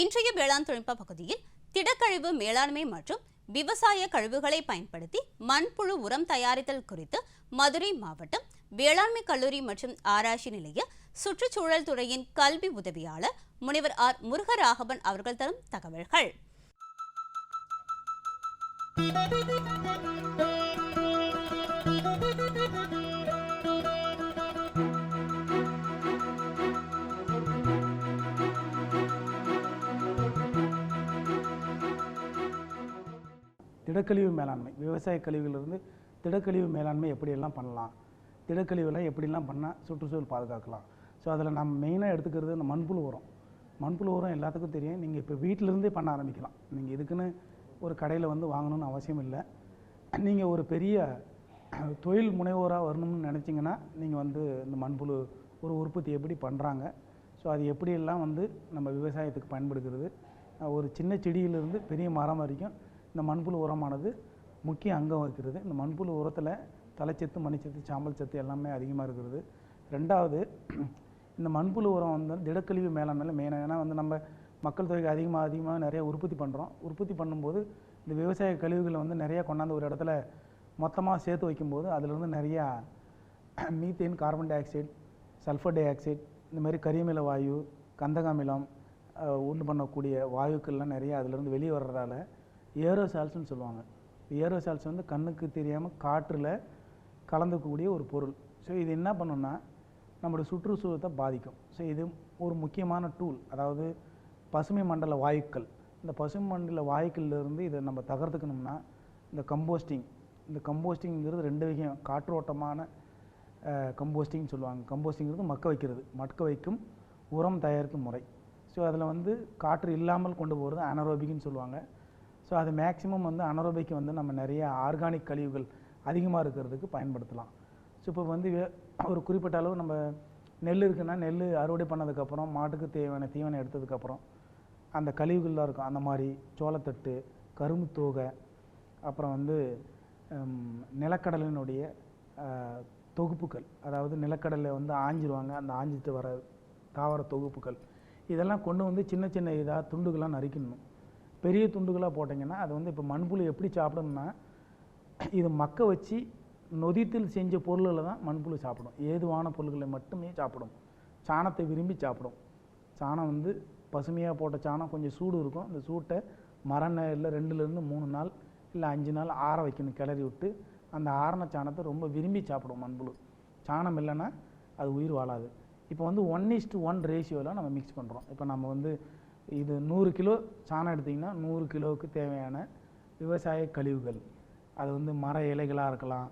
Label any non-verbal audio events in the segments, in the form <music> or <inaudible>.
இன்றைய வேளாண் தொழில்நுட்ப பகுதியில் திடக்கழிவு மேலாண்மை மற்றும் விவசாய கழிவுகளை பயன்படுத்தி மண்புழு உரம் தயாரித்தல் குறித்து மதுரை மாவட்டம் வேளாண்மை கல்லூரி மற்றும் ஆராய்ச்சி நிலைய சுற்றுச்சூழல் துறையின் கல்வி உதவியாளர் முனைவர் ஆர் முருகராகவன் அவர்கள் தரும் தகவல்கள். திடக்கழிவு மேலாண்மை விவசாய கழிவுகளிலிருந்து திடக்கழிவு மேலாண்மை எப்படியெல்லாம் பண்ணலாம் திடக்கழிவுலாம் எப்படிலாம் பண்ணால் சுற்றுச்சூழல் பாதுகாக்கலாம். ஸோ அதில் நம்ம மெயினாக எடுத்துக்கிறது இந்த மண்புழு உரம். மண்புழு உரம் எல்லாத்துக்கும் தெரியும். நீங்கள் இப்போ வீட்டிலேருந்தே பண்ண ஆரம்பிக்கலாம். நீங்கள் இதுக்குன்னு ஒரு கடையில் வந்து வாங்கணும்னு அவசியம் இல்லை. நீங்கள் ஒரு பெரிய தொழில் முனைவோராக வரணும்னு நினச்சிங்கன்னா நீங்கள் வந்து இந்த மண்புழு ஒரு உற்பத்தி எப்படி பண்ணுறாங்க ஸோ அது எப்படியெல்லாம் வந்து நம்ம விவசாயத்துக்கு பயன்படுகிறது ஒரு சின்ன செடியிலிருந்து பெரிய மரம் வரைக்கும் இந்த மண்புழு உரமானது முக்கிய அங்கம் வகிக்கிறது. இந்த மண்புழு உரத்தில் தலைச்சத்து மணிச்சத்து சாம்பல் சத்து எல்லாமே அதிகமாக இருக்கிறது. ரெண்டாவது இந்த மண்புழு உரம் வந்து திடக்கழிவு மேலாண்மையில் மெயினாக ஏன்னா வந்து நம்ம மக்கள் தொகைக்கு அதிகமாக அதிகமாக நிறைய உற்பத்தி பண்ணுறோம் உற்பத்தி பண்ணும்போது இந்த விவசாய கழிவுகளை வந்து நிறையா கொண்டாந்து ஒரு இடத்துல மொத்தமாக சேர்த்து வைக்கும்போது அதிலிருந்து நிறையா methane carbon dioxide sulphur dioxide இந்த மாதிரி கரியமில வாயு கந்தகாமிலம் உண்டு பண்ணக்கூடிய வாயுக்கள்லாம் நிறைய அதிலிருந்து வெளியே வர்றதால ஏரோசால்ஸ்னு சொல்லுவாங்க. ஏரோசால்ஸ் வந்து கண்ணுக்கு தெரியாமல் காற்றில் கலந்துக்கக்கூடிய ஒரு பொருள். ஸோ இது என்ன பண்ணுன்னா நம்மளுடைய சுற்றுச்சூழலை பாதிக்கும். ஸோ இது ஒரு முக்கியமான டூல் அதாவது பசுமை மண்டல வாயுக்கள். இந்த பசுமை மண்டல வாயுக்கள்லேருந்து இதை நம்ம தகர்த்துக்கணும்னா இந்த கம்போஸ்டிங் இந்த கம்போஸ்டிங்கிறது ரெண்டு வகையும். காற்றோட்டமான கம்போஸ்டிங்னு சொல்லுவாங்க. கம்போஸ்டிங்கிறது மக்க வைக்கிறது. மக்க வைக்கும் உரம் தயாரிக்கும் முறை. ஸோ அதில் வந்து காற்று இல்லாமல் கொண்டு போகிறது அனரோபிக்னு சொல்லுவாங்க. ஸோ அது மேக்ஸிமம் வந்து அனரோபிக் வந்து நம்ம நிறைய ஆர்கானிக் கழிவுகள் அதிகமாக இருக்கிறதுக்கு பயன்படுத்தலாம். ஸோ இப்போ வந்து ஒரு குறிப்பிட்ட அளவு நம்ம நெல் இருக்குன்னா நெல் அறுவடை பண்ணதுக்கப்புறம் மாட்டுக்கு தேவையான தீவனம் எடுத்ததுக்கப்புறம் அந்த கழிவுகள்லாம் இருக்கும். அந்த மாதிரி சோளத்தட்டு கரும்பு தோகை அப்புறம் வந்து நிலக்கடலினுடைய தொகுப்புகள். அதாவது நிலக்கடலை வந்து ஆஞ்சிருவாங்க. அந்த ஆஞ்சிட்டு வர தாவர தொகுப்புகள். இதெல்லாம் கொண்டு வந்து சின்ன சின்ன இதாக துண்டுகளாக நறுக்கணும் பெரிய துண்டுகளாக போட்டிங்கன்னா அது வந்து இப்போ மண்புழு எப்படி சாப்பிடணும்னா இது மக்க வச்சு நொதித்தில் செஞ்ச பொருள்களை தான் மண்புழு சாப்பிடும். ஏதுவான பொருள்களை மட்டுமே சாப்பிடும். சாணத்தை விரும்பி சாப்பிடும். சாணம் வந்து பசுமையாக போட்ட சாணம் கொஞ்சம் சூடு இருக்கும். அந்த சூட்டை மர நேரில் ரெண்டுலேருந்து மூணு நாள் இல்லை அஞ்சு நாள் ஆற வைக்கணும். கிளறி விட்டு அந்த ஆறின சாணத்தை ரொம்ப விரும்பி சாப்பிடும் மண்புழு. சாணம் இல்லைன்னா அது உயிர் வாழாது. இப்போ வந்து ஒன் இஸ்ட் ஒன் ரேஷியோவில் நம்ம மிக்ஸ் பண்ணுறோம் இப்போ நம்ம வந்து இது நூறு கிலோ சாணம் எடுத்திங்கன்னா நூறு கிலோவுக்கு தேவையான விவசாய கழிவுகள். அது வந்து மர இலைகளாக இருக்கலாம்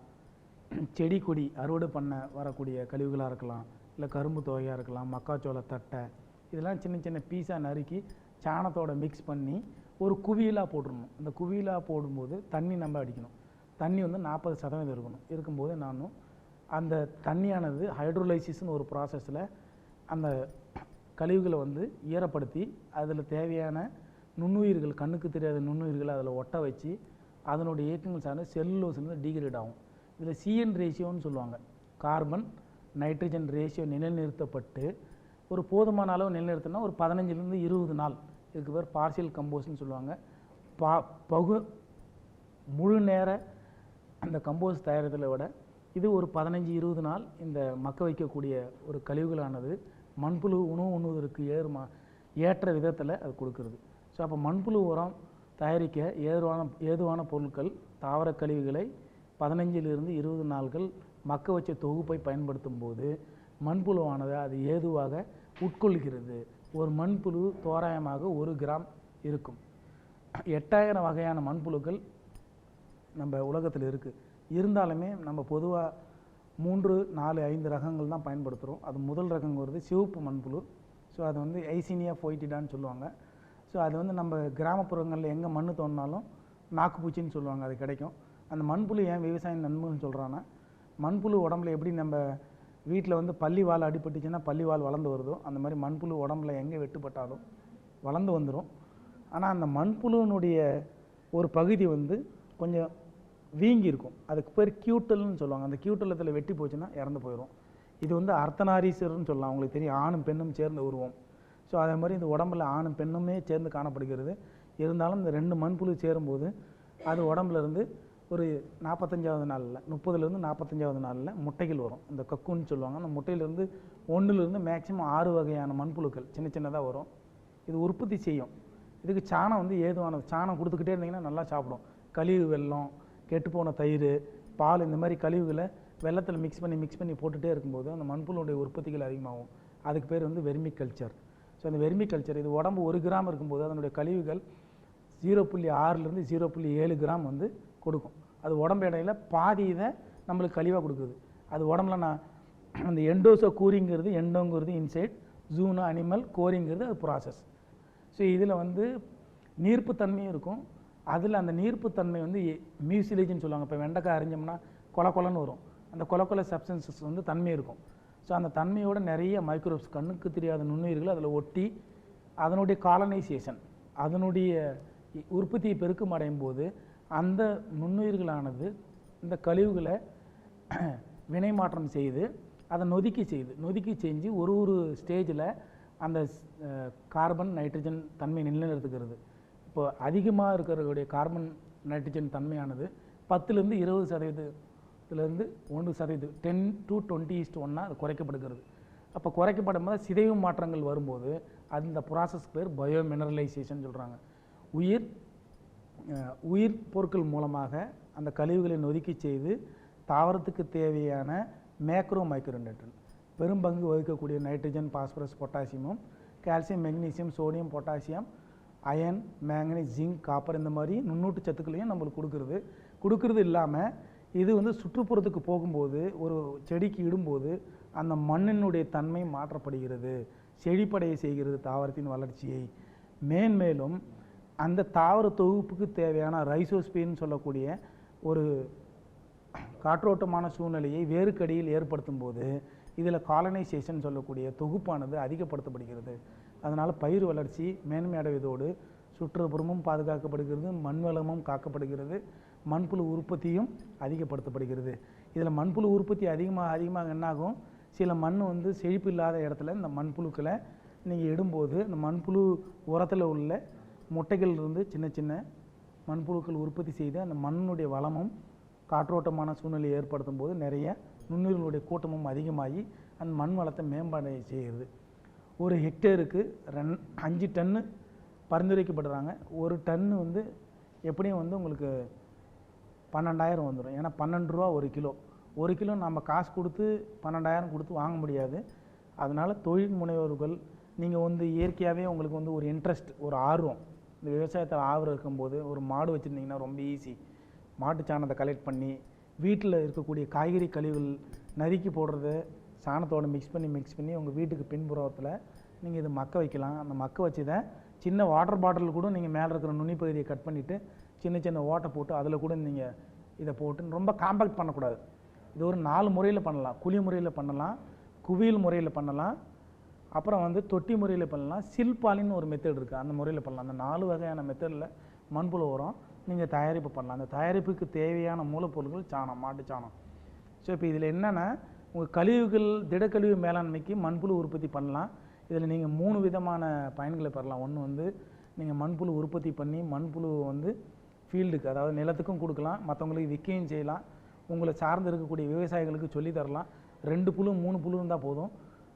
செடி கொடி அறுவடை பண்ண வரக்கூடிய கழிவுகளாக இருக்கலாம் இல்லை கரும்பு தொகையாக இருக்கலாம் மக்காச்சோள தட்டை இதெல்லாம் சின்ன சின்ன பீஸாக நறுக்கி சாணத்தோட மிக்ஸ் பண்ணி ஒரு குவியலாக போட்டுடணும் அந்த குவியலாக போடும்போது தண்ணி நம்ம அடிக்கணும். தண்ணி வந்து நாற்பது சதவீதம் இருக்கணும். இருக்கும்போது நானும் அந்த தண்ணியானது ஹைட்ரோலைசிஸ்னு ஒரு ப்ராசஸில் அந்த கழிவுகளை வந்து ஈரப்படுத்தி அதில் தேவையான நுண்ணுயிர்கள் கண்ணுக்கு தெரியாத நுண்ணுயிர்களை அதில் ஒட்ட வச்சு அதனுடைய இயக்கங்கள் சார்ந்து செல்லுலோஸ்லேருந்து டீக்ரேட் ஆகும். இதில் சிஎன் ரேஷியோன்னு சொல்லுவாங்க. கார்பன் நைட்ரஜன் ரேஷியோ நிலைநிறுத்தப்பட்டு ஒரு போதுமான அளவு நிலைநிறுத்தினா ஒரு பதினஞ்சுலேருந்து இருபது நாள். இதுக்கு பேர் பார்சியல் கம்போஸ்ட்னு சொல்லுவாங்க. பா பகு முழு நேர அந்த கம்போஸ்ட் தயாரித்ததை விட இது ஒரு பதினஞ்சு இருபது நாள் இந்த மக்க வைக்கக்கூடிய ஒரு கழிவுகளானது. மண்புழு உணவு உண்ணுவதற்கு ஏறுமா ஏற்ற விதத்தில் அது கொடுக்குறது. ஸோ அப்போ மண்புழு உரம் தயாரிக்க ஏதுவான ஏதுவான பொருட்கள் தாவர கழிவுகளை பதினஞ்சிலிருந்து இருபது நாள்கள் மக்க வச்ச தொகுப்பை பயன்படுத்தும் போது மண்புழுவானது அது ஏதுவாக உட்கொள்கிறது. ஒரு மண்புழு தோராயமாக ஒரு கிராம் இருக்கும். எட்டாயிரம் வகையான மண்புழுக்கள் நம்ம உலகத்தில் இருக்குது இருந்தாலுமே நம்ம பொதுவாக மூன்று நாலு ஐந்து ரகங்கள் தான் பயன்படுத்துகிறோம். அது முதல் ரகங்கிறது சிவப்பு மண்புழு. ஸோ அது வந்து ஐசீனியா ஃபோய்டிடான்னு சொல்லுவாங்க. ஸோ அது வந்து நம்ம கிராமப்புறங்களில் எங்கே மண் தோணினாலும் நாக்குப்பூச்சின்னு சொல்லுவாங்க அது கிடைக்கும். அந்த மண்புழு ஏன் விவசாயம் நன்மைன்னு சொல்கிறான்னா மண்புழு உடம்புல எப்படி நம்ம வீட்டில் வந்து பள்ளிவால் அடிபட்டுச்சுன்னா பள்ளிவால் வளர்ந்து வருதோ அந்த மாதிரி மண்புழு உடம்புல எங்கே வெட்டுப்பட்டாலும் வளர்ந்து வந்துடும் ஆனால் அந்த மண்புழுனுடைய ஒரு பகுதி வந்து கொஞ்சம் வீங்கி இருக்கும் அதுக்கு பேர் கியூட்டல்னு சொல்லுவாங்க. அந்த கியூட்டலத்தில் வெட்டி போச்சுன்னா இறந்து போயிடும் இது வந்து அர்த்தநாரீஸ்வரர்னு சொல்லலாம். அவங்களுக்கு தெரியும். ஆணும் பெண்ணும் சேர்ந்த உருவம். ஸோ அதே மாதிரி இந்த உடம்புல ஆணும் பெண்ணுமே சேர்ந்து காணப்படுகிறது. இருந்தாலும் இந்த ரெண்டு மண்புழு சேரும்போது அது உடம்புலேருந்து ஒரு நாற்பத்தஞ்சாவது நாளில் முப்பதுலேருந்து நாற்பத்தஞ்சாவது நாளில் முட்டைகள் வரும். இந்த கக்குன்னு சொல்லுவாங்க. அந்த முட்டையிலேருந்து ஒன்றுலேருந்து மேக்ஸிமம் ஆறு வகையான மண்புழுக்கள் சின்ன சின்னதாக வரும். இது உற்பத்தி செய்யும். இதுக்கு சாணம் வந்து ஏதுவானது? சாணம் கொடுத்துக்கிட்டே இருந்தீங்கன்னா நல்லா சாப்பிடும். கழிவு வெல்லம் கெட்டுப்போன தயிர் பால் இந்த மாதிரி கழிவுகளை வெள்ளத்தில் மிக்ஸ் பண்ணி மிக்ஸ் பண்ணி போட்டுகிட்டே இருக்கும்போது அந்த மண்புழுடைய உற்பத்திகள் அதிகமாகும். அதுக்கு பேர் வந்து வெர்மி கல்ச்சர் ஸோ அந்த வெர்மி கல்ச்சர் இது உடம்பு ஒரு கிராம் இருக்கும்போது அதனுடைய கழிவுகள் ஜீரோ புள்ளி ஆறுலேருந்து ஜீரோ புள்ளி ஏழு கிராம் வந்து கொடுக்கும். அது உடம்பு இடையில பாதி இதை நம்மளுக்கு கழிவாக கொடுக்குது. அது உடம்புல நான் அந்த எண்டோசோ கூரிங்கிறது எண்டோங்கிறது இன்சைட் ஜூனோ அனிமல் கோரிங்கிறது அது ப்ராசஸ் ஸோ இதில் வந்து நீர்ப்புத்தன்மையும் இருக்கும். அதில் அந்த நீர்ப்புத்தன்மை வந்து மியூசிலேஜ்னு சொல்லுவாங்க. இப்போ வெண்டைக்காய் அரிஞ்சோம்னா கொல கொலன்னு வரும். அந்த கொல கொல சப்ஸ்டன்சஸ் வந்து தன்மை இருக்கும். ஸோ அந்த தன்மையோட நிறைய மைக்ரோப்ஸ் கண்ணுக்கு தெரியாத நுண்ணுயிர்கள் அதில் ஒட்டி அதனுடைய காலனைசேஷன் அதனுடைய இ- உற்பத்தியை பெருக்கம் அடையும் போது அந்த நுண்ணுயிர்களானது இந்த கழிவுகளை <clears throat> வினை மாற்றம் செய்து அதை நொதிக்கி செய்யுது நொதிக்கி செஞ்சு ஒரு ஒரு ஸ்டேஜில் அந்த கார்பன் நைட்ரஜன் தன்மை நிலைநிறுத்துகிறது. இப்போ அதிகமாக இருக்கிறவருடைய கார்பன் நைட்ரஜன் தன்மையானது பத்துலேருந்து இருபது சதவீதத்துலேருந்து ஒன்று சதவீதம் டென் டு டுவெண்ட்டி இஸ்ட் ஒன்னாக அது குறைக்கப்படுகிறது. அப்போ குறைக்கப்படும் போது சிதைவு மாற்றங்கள் வரும்போது அந்த ப்ராசஸ் பேர் பயோ மினரலைசேஷன் சொல்கிறாங்க உயிர் உயிர் பொருட்கள் மூலமாக அந்த கழிவுகளை நொதுக்கி செய்து தாவரத்துக்கு தேவையான மேக்ரோ மைக்ரோ நியூட்ரன் பெரும்பங்கு வகிக்கக்கூடிய nitrogen phosphorus பொட்டாசியமும் calcium magnesium sodium potassium iron manganese zinc copper இந்த மாதிரி நுண்ணூட்டு சத்துக்களையும் நம்மளுக்கு கொடுக்குறது. கொடுக்கறது இல்லாமல் இது வந்து சுற்றுப்புறத்துக்கு போகும்போது ஒரு செடிக்கு இடும்போது அந்த மண்ணினுடைய தன்மை மாற்றப்படுகிறது. செழிப்படைய செய்கிறது தாவரத்தின் வளர்ச்சியை. மேன்மேலும் அந்த தாவர தொகுப்புக்கு தேவையான ரைசோஸ்பின்னு சொல்லக்கூடிய ஒரு காற்றோட்டமான சூழ்நிலையை வேறுக்கடியில் ஏற்படுத்தும் போது இதில் காலனைசேஷன் சொல்லக்கூடிய தொகுப்பானது அதிகப்படுத்தப்படுகிறது. அதனால் பயிர் வளர்ச்சி மேன்மையடைவதோடு சுற்றுப்புறமும் பாதுகாக்கப்படுகிறது மண் வளமும் காக்கப்படுகிறது மண்புழு உற்பத்தியும் அதிகப்படுத்தப்படுகிறது. இதில் மண்புழு உற்பத்தி அதிகமாக அதிகமாக என்னாகும்? சில மண் வந்து செழிப்பு இல்லாத இடத்துல இந்த மண்புழுக்களை நீங்கள் இடும்போது இந்த மண்புழு உரத்தில் உள்ள முட்டைகள் இருந்து சின்ன சின்ன மண்புழுக்கள் உற்பத்தி செய்து அந்த மண்ணுடைய வளமும் காற்றோட்டமான சூழ்நிலையை ஏற்படுத்தும் போது நிறைய நுண்ணுயிர்களுடைய கூட்டமும் அதிகமாகி அந்த மண் வளத்தை மேம்பாடு செய்கிறது. ஒரு ஹெக்டேருக்கு ரெண் அஞ்சு டன்னு பரிந்துரைக்கப்படுறாங்க. ஒரு டன்னு வந்து எப்படியும் வந்து உங்களுக்கு பன்னெண்டாயிரம் வந்துடும் ஏன்னா பன்னெண்டு ரூபா ஒரு கிலோ. ஒரு கிலோ நம்ம காசு கொடுத்து பன்னெண்டாயிரம் கொடுத்து வாங்க முடியாது. அதனால் தொழில் முனைவோர்கள் நீங்கள் வந்து இயற்கையாகவே உங்களுக்கு வந்து ஒரு இன்ட்ரெஸ்ட் ஒரு ஆர்வம். இந்த விவசாயத்தில் ஆர்வம் இருக்கும்போது ஒரு மாடு வச்சுருந்தீங்கன்னா ரொம்ப ஈஸி மாட்டு சாணத்தை கலெக்ட் பண்ணி வீட்டில் இருக்கக்கூடிய காய்கறி கழிவுகள் நறுக்கி போடுறது சாணத்தோடு மிக்ஸ் பண்ணி மிக்ஸ் பண்ணி உங்கள் வீட்டுக்கு பின்புறத்தில் நீங்கள் இது மக்க வைக்கலாம். அந்த மக்க வச்சதை சின்ன வாட்டர் பாட்டில் கூட நீங்கள் மேலே இருக்கிற நுனி பகுதியை கட் பண்ணிவிட்டு சின்ன சின்ன ஓட்டை போட்டு அதில் கூட நீங்கள் இதை போட்டு ரொம்ப காம்பேக்ட் பண்ணக்கூடாது. இது ஒரு நாலு முறையில் பண்ணலாம். குழி முறையில் பண்ணலாம் குவியல் முறையில் பண்ணலாம் அப்புறம் வந்து தொட்டி முறையில் பண்ணலாம் சில்பாலின்னு ஒரு மெத்தட் இருக்குது அந்த முறையில் பண்ணலாம். அந்த நாலு வகையான மெத்தடில் மண்புழு உரம் நீங்கள் தயாரிப்பு பண்ணலாம். அந்த தயாரிப்புக்கு தேவையான மூலப்பொருட்கள் சாணம் மாட்டு சாணம். ஸோ இப்போ இதில் என்னென்னா உங்கள் கழிவுகள் திடக்கழிவு மேலாண்மைக்கு மண்புழு உற்பத்தி பண்ணலாம். இதில் நீங்கள் மூணு விதமான பயன்களை பெறலாம். ஒன்று வந்து நீங்கள் மண்புழு உற்பத்தி பண்ணி மண்புழு வந்து ஃபீல்டுக்கு அதாவது நிலத்துக்கும் கொடுக்கலாம். மற்றவங்களுக்கு விற்கவும் செய்யலாம். உங்களை சார்ந்து இருக்கக்கூடிய விவசாயிகளுக்கு சொல்லித் தரலாம். ரெண்டு புழு மூணு புழு இருந்தால் போதும்.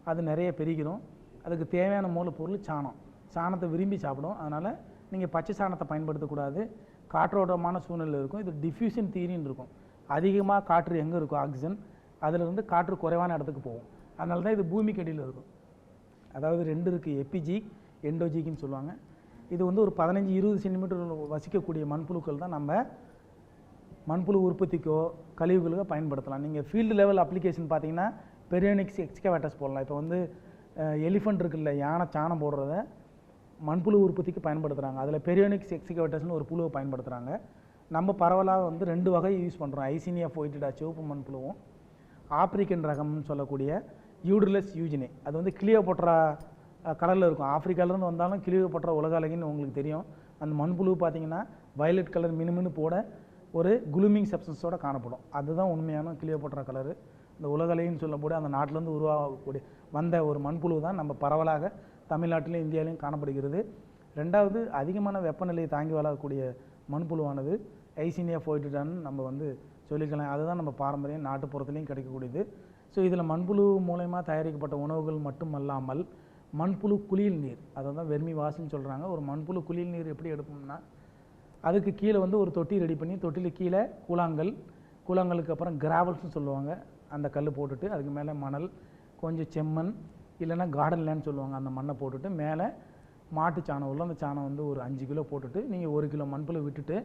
அது நிறைய பெருகிடும். அதுக்கு தேவையான மூலப்பொருள் சாணம். சாணத்தை விரும்பி சாப்பிடும். அதனால் நீங்கள் பச்சை சாணத்தை பயன்படுத்தக்கூடாது. காற்றோட்டமான சூழ்நிலை இருக்கும். இது டிஃப்யூஷன் தீரின்னு இருக்கும். அதிகமாக காற்று எங்கே இருக்கும்? ஆக்சிஜன் அதிலிருந்து காற்று குறைவான இடத்துக்கு போகும். அதனால தான் இது பூமிக்கு அடியில் இருக்கும். அதாவது ரெண்டு இருக்குது எப்பிஜி எண்டோஜிக்குன்னு சொல்லுவாங்க. இது வந்து ஒரு பதினஞ்சு இருபது சென்டிமீட்டர் வசிக்கக்கூடிய மண்புழுக்கள் தான் நம்ம மண்புழு உற்பத்திக்கோ கழிவுகளுக்கோ பயன்படுத்தலாம். நீங்கள் ஃபீல்டு லெவல் அப்ளிகேஷன் பார்த்தீங்கன்னா பெரியோனிக்ஸ் எக்ஸ்கவேட்டர்ஸ் போடலாம். இப்போ வந்து எலிஃபண்ட் இருக்குல்ல யானை சாணம் போடுறத மண்புழு உற்பத்திக்கு பயன்படுத்துகிறாங்க அதில் பெரியோனிக்ஸ் எக்ஸ்கவேட்டர்ஸ்னு ஒரு புழுவை பயன்படுத்துகிறாங்க நம்ம பரவலாக வந்து ரெண்டு வகை யூஸ் பண்ணுறோம் ஐசீனியா ஃபோய்டிடா சிவப்பு மண்புழுவும் ஆப்பிரிக்கன் ரகம்னு சொல்லக்கூடிய யூட்ரிலஸ் யூஜினே. அது வந்து கிளியோபொட்ரா கலரில் இருக்கும். ஆப்பிரிக்காலேருந்து வந்தாலும் கிளியோபட்ரா உலக அழகின்னு உங்களுக்கு தெரியும். அந்த மண்புழு பார்த்தீங்கன்னா வயலட் கலர் மினுமினு போட ஒரு குளுமிங் சப்ஸ்டன்ஸோட காணப்படும். அதுதான் உண்மையான கிளியோபொட்ரா கலரு இந்த உலகலைன்னு சொல்லக்கூடிய அந்த நாட்டிலேருந்து உருவாகக்கூடிய வந்த ஒரு மண்புழு தான் நம்ம பரவலாக தமிழ்நாட்டிலும் இந்தியாவிலையும் காணப்படுகிறது. ரெண்டாவது அதிகமான வெப்பநிலையை தாங்கி வளரக்கூடிய மண்புழுவானது ஐசினியா ஃபோய்டிடான்னு நம்ம வந்து சொல்லிக்கலாம் அதுதான் நம்ம பாரம்பரியம் நாட்டுப்புறத்துலேயும் கிடைக்கக்கூடியது. ஸோ இதில் மண்புழு மூலயமா தயாரிக்கப்பட்ட உணவுகள் மட்டும் அல்லாமல் மண்புழு குளியல் நீர் அதை தான் வெர்மி வாசின்னு சொல்கிறாங்க ஒரு மண்புழு குளியல் நீர் எப்படி எடுப்போம்னா அதுக்கு கீழே வந்து ஒரு தொட்டி ரெடி பண்ணி தொட்டியில் கீழே கூழாங்கல் கூழாங்கலுக்கு அப்புறம் கிராவல்ஸ்னு சொல்லுவாங்க. அந்த கல் போட்டுட்டு அதுக்கு மேலே மணல் கொஞ்சம் செம்மண் இல்லைன்னா கார்டன் லேண்ட் சொல்லுவாங்க. அந்த மண்ணை போட்டுட்டு மேலே மாட்டு சாணம் உள்ள அந்த சாணம் வந்து ஒரு அஞ்சு கிலோ போட்டுட்டு நீங்கள் ஒரு கிலோ மண்புழு விட்டுட்டு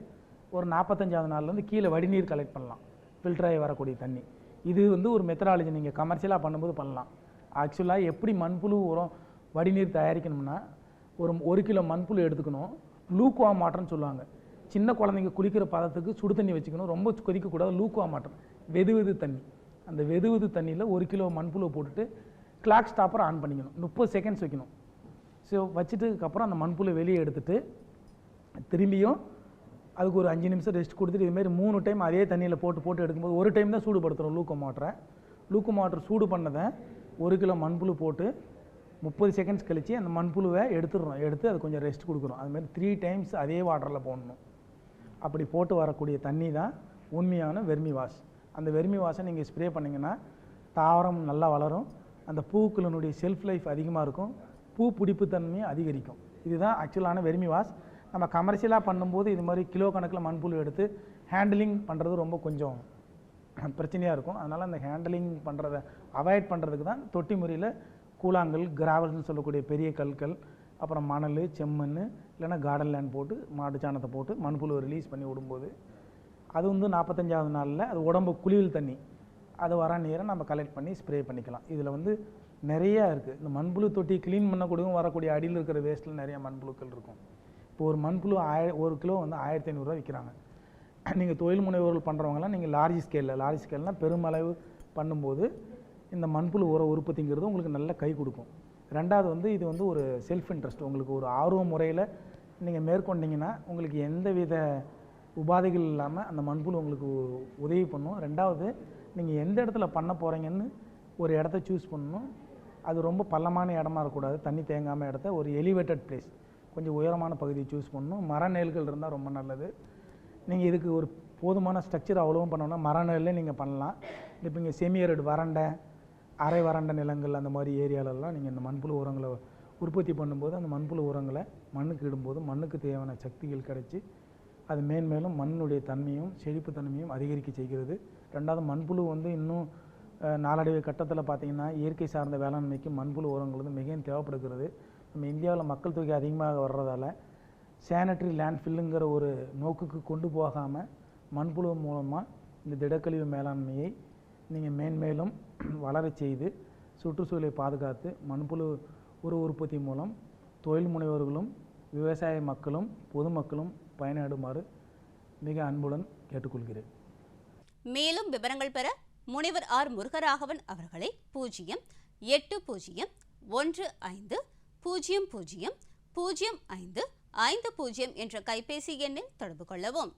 ஒரு நாற்பத்தஞ்சாவது நாள்லேருந்து கீழே வடிநீர் கலெக்ட் பண்ணலாம். ஃபில்டராகி வரக்கூடிய தண்ணி. இது வந்து ஒரு மெத்தடாலஜி நீங்கள் கமர்ஷியலாக பண்ணும்போது பண்ணலாம். ஆக்சுவலாக எப்படி மண்புழு உரம் வடிநீர் தயாரிக்கணும்னா ஒரு ஒரு கிலோ மண்புழு எடுத்துக்கணும். லூக்குவா மாட்டர்னு சொல்லுவாங்க. சின்ன குழந்தைங்க குளிக்கிற பதத்துக்கு சுடு தண்ணி வச்சுக்கணும். ரொம்ப கொதிக்கக்கூடாது லூக்குவா மாட்டம் வெது வெது தண்ணி. அந்த வெது வெது தண்ணியில் ஒரு கிலோ மண்புழுவை போட்டுட்டு கிளாக் ஸ்டாப்பர் ஆன் பண்ணிக்கணும். முப்பது செகண்ட்ஸ் வைக்கணும். ஸோ வச்சுட்டுக்கப்புறம் அந்த மண்புழு வெளியே எடுத்துட்டு திரும்பியும் அதுக்கு ஒரு அஞ்சு நிமிஷம் ரெஸ்ட் கொடுத்துட்டு இதுமாரி மூணு டைம் அதே தண்ணியில் போட்டு போட்டு எடுக்கும்போது ஒரு டைம் தான் சூடுபடுத்துகிறோம் லூக்கோ மாட்டரை. லூக்கோ மோட்டர் சூடு பண்ணதை ஒரு கிலோ மண்புழு போட்டு முப்பது செகண்ட்ஸ் கழித்து அந்த மண்புழுவை எடுத்துடுறோம். எடுத்து அது கொஞ்சம் ரெஸ்ட் கொடுக்குறோம். அதுமாதிரி த்ரீ டைம்ஸ் அதே வாட்டரில் போடணும். அப்படி போட்டு வரக்கூடிய தண்ணி தான் உண்மையான வெர்மி வாஷ். அந்த வெர்மி வாஷை நீங்கள் ஸ்ப்ரே பண்ணிங்கன்னா தாவரம் நல்லா வளரும். அந்த பூக்களினுடைய செல்ஃப் லைஃப் அதிகமாக இருக்கும். பூ பிடிப்பு தன்மையும் அதிகரிக்கும். இதுதான் ஆக்சுவலான வெர்மி வாஷ். நம்ம கமர்ஷியலாக பண்ணும்போது இது மாதிரி கிலோ கணக்கில் மண்புழு எடுத்து ஹேண்டிலிங் பண்ணுறது ரொம்ப கொஞ்சம் பிரச்சனையாக இருக்கும். அதனால் அந்த ஹேண்டிலிங் பண்ணுறத அவாய்ட் பண்ணுறதுக்கு தான் தொட்டி முறையில் கூழாங்கல் கிராவல்ஸ்னு சொல்லக்கூடிய பெரிய கற்கள் அப்புறம் மணல் செம்மண் இல்லைன்னா கார்டன் லேண்ட் போட்டு மாட்டு சாணத்தை போட்டு மண்புழு ரிலீஸ் பண்ணி விடும்போது அது வந்து நாற்பத்தஞ்சாவது நாளில் அது உடம்பு குளியல் தண்ணி. அது வர நீரை நம்ம கலெக்ட் பண்ணி ஸ்ப்ரே பண்ணிக்கலாம். இதில் வந்து நிறையா இருக்குது இந்த மண்புழு தொட்டி க்ளீன் பண்ணக்கூடியவும் வரக்கூடிய அடியில் இருக்கிற வேஸ்ட்டில் நிறைய மண்புழுக்கள் இருக்கும். இப்போ ஒரு மண்புழு ஆய ஒரு கிலோ வந்து ஆயிரத்தி ஐநூறுரூவா விற்கிறாங்க <clears throat> நீங்கள் தொழில் முனைவோர்கள் பண்ணுறவங்களாம் நீங்கள் லார்ஜ் ஸ்கேலில் லார்ஜ் ஸ்கேல்னால் பெருமளவு பண்ணும்போது இந்த மண்புழு உர உற்பத்திங்கிறது உங்களுக்கு நல்ல கை கொடுக்கும். ரெண்டாவது வந்து இது வந்து ஒரு செல்ஃப் இன்ட்ரெஸ்ட் உங்களுக்கு ஒரு ஆர்வ முறையில் நீங்கள் மேற்கொண்டீங்கன்னா உங்களுக்கு எந்த வித உபாதைகள் இல்லாமல் அந்த மண்புழு உங்களுக்கு உதவி பண்ணும். ரெண்டாவது நீங்கள் எந்த இடத்துல பண்ண போகிறீங்கன்னு ஒரு இடத்த சூஸ் பண்ணணும். அது ரொம்ப பள்ளமான இடமா இருக்கக்கூடாது. தண்ணி தேங்காமல் இடத்த ஒரு எலிவேட்டட் பிளேஸ் கொஞ்சம் உயரமான பகுதியை சூஸ் பண்ணணும். மர நெல்கள் இருந்தால் ரொம்ப நல்லது. நீங்கள் இதுக்கு ஒரு போதுமான ஸ்ட்ரக்சர் அவ்வளோவும் பண்ணோம்னா மர நெல்லே நீங்கள் பண்ணலாம். இப்போ இங்கே செமியரடு வறண்ட அரை வறண்ட நிலங்கள் அந்த மாதிரி ஏரியாலெல்லாம் நீங்கள் இந்த மண்புழு உரங்களை உற்பத்தி பண்ணும்போது அந்த மண்புழு உரங்களை மண்ணுக்கு இடும்போது மண்ணுக்கு தேவையான சக்திகள் கிடைச்சி அது மேன்மேலும் மண்ணுடைய தன்மையும் செழிப்பு தன்மையும் அதிகரிக்க செய்கிறது. ரெண்டாவது மண்புழு வந்து இன்னும் நாளடைவு கட்டத்தில் பார்த்தீங்கன்னா இயற்கை சார்ந்த வேளாண்மைக்கு மண்புழு உரங்கள் வந்து மிகவும் தேவைப்படுகிறது. நம்ம இந்தியாவில் மக்கள் தொகை அதிகமாக வர்றதால சேனட்டரி லேண்ட்ஃபில்லுங்கிற ஒரு நோக்குக்கு கொண்டு போகாமல் மண்புழு மூலமாக இந்த திடக்கழிவு மேலாண்மையை நீங்கள் மேன்மேலும் வளரச் செய்து சுற்றுச்சூழலை பாதுகாத்து மண்புழு உரு உற்பத்தி மூலம் தொழில் முனைவோர்களும் விவசாய மக்களும் பொதுமக்களும் பயனடுமாறு மிக அன்புடன் கேட்டுக்கொள்கிறேன். மேலும் விவரங்கள் பெற முனைவர் ஆர் முருகராகவன் அவர்களை பூஜ்ஜியம் எட்டு பூஜ்ஜியம் ஒன்று ஐந்து பூஜ்ஜியம் பூஜ்ஜியம் பூஜ்ஜியம் ஐந்து ஐந்து பூஜ்ஜியம் என்ற கைபேசி எண்ணில் தொடர்பு கொள்ளவும்.